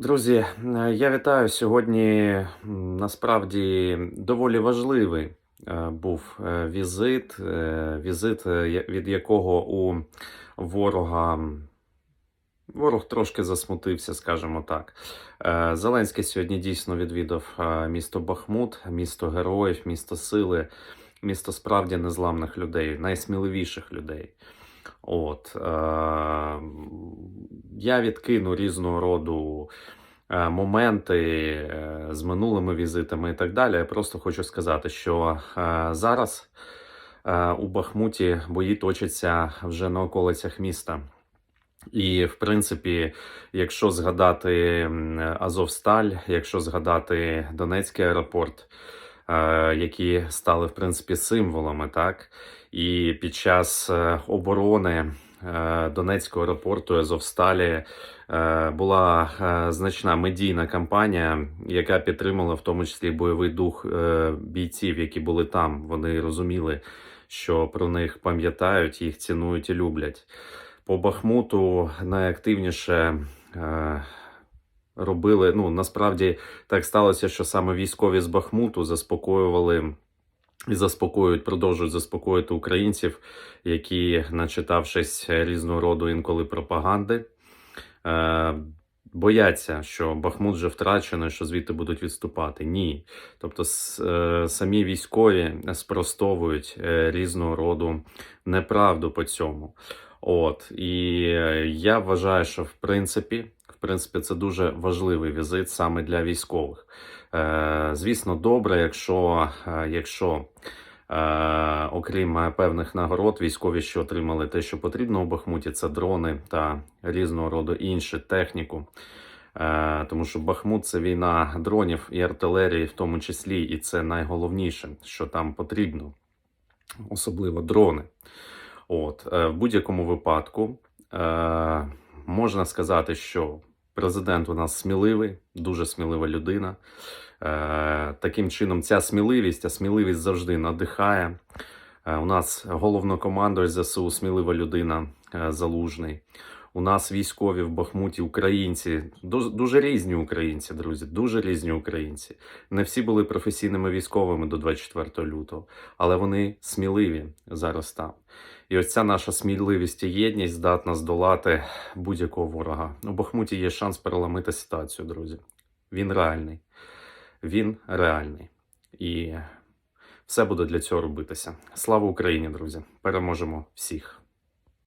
Друзі, е, я вітаю сьогодні. Насправді доволі важливий е, був е, візит, візит, від якого у ворога ворог трошки засмутився, скажімо так. Зеленський сьогодні дійсно відвідав місто Бахмут, місто героїв, місто сили, місто справді незламних людей, найсміливіших людей. От, я відкину різного роду е, моменти е, з минулими візитами і так далі. Я просто хочу сказати, що е, зараз у Бахмуті бої точаться вже на околицях міста. І, в принципі, якщо згадати Азовсталь, якщо згадати Донецький аеропорт, які стали в принципі символами, так і під час оборони Донецького аеропорту Азовсталі е, була е, значна медійна кампанія, яка підтримала в тому числі бойовий дух е, бійців, які були там. Вони розуміли, що про них пам'ятають, їх цінують і люблять. По Бахмуту найактивніше е, робили. Ну насправді так сталося, що саме військові з Бахмуту заспокоювали і заспокоюють, продовжують заспокоїти українців, які, начитавшись різного роду інколи пропаганди, е, бояться, що Бахмут вже втрачено, що звідти будуть відступати. Ні. Тобто, е, самі військові спростовують е, різного роду неправду по цьому. От і е, я вважаю, що в принципі, принципі, це дуже важливий візит саме для військових. Е, звісно, добре, якщо, е, якщо е, окрім е, певних нагород, військові, що отримали те, що потрібно у Бахмуті, це дрони та різного роду іншу техніку. Е, тому що Бахмут це війна дронів і артилерії, в тому числі, і це найголовніше, що там потрібно, особливо дрони. От, в будь-якому випадку е, можна сказати, що президент у нас сміливий, дуже смілива людина. Е, таким чином, ця сміливість, а сміливість завжди надихає. Е, у нас головнокомандувач ЗСУ, смілива людина е, залужний. У нас військові в Бахмуті, українці, дуже, різні українці, друзі, дуже різні українці. Не всі були професійними військовими до 24 лютого, але вони сміливі зараз там. І ось ця наша сміливість і єдність здатна здолати будь-якого ворога. У Бахмуті є шанс переламити ситуацію, друзі. Він реальний. Він реальний. І все буде для цього робитися. Слава Україні, друзі! Переможемо всіх!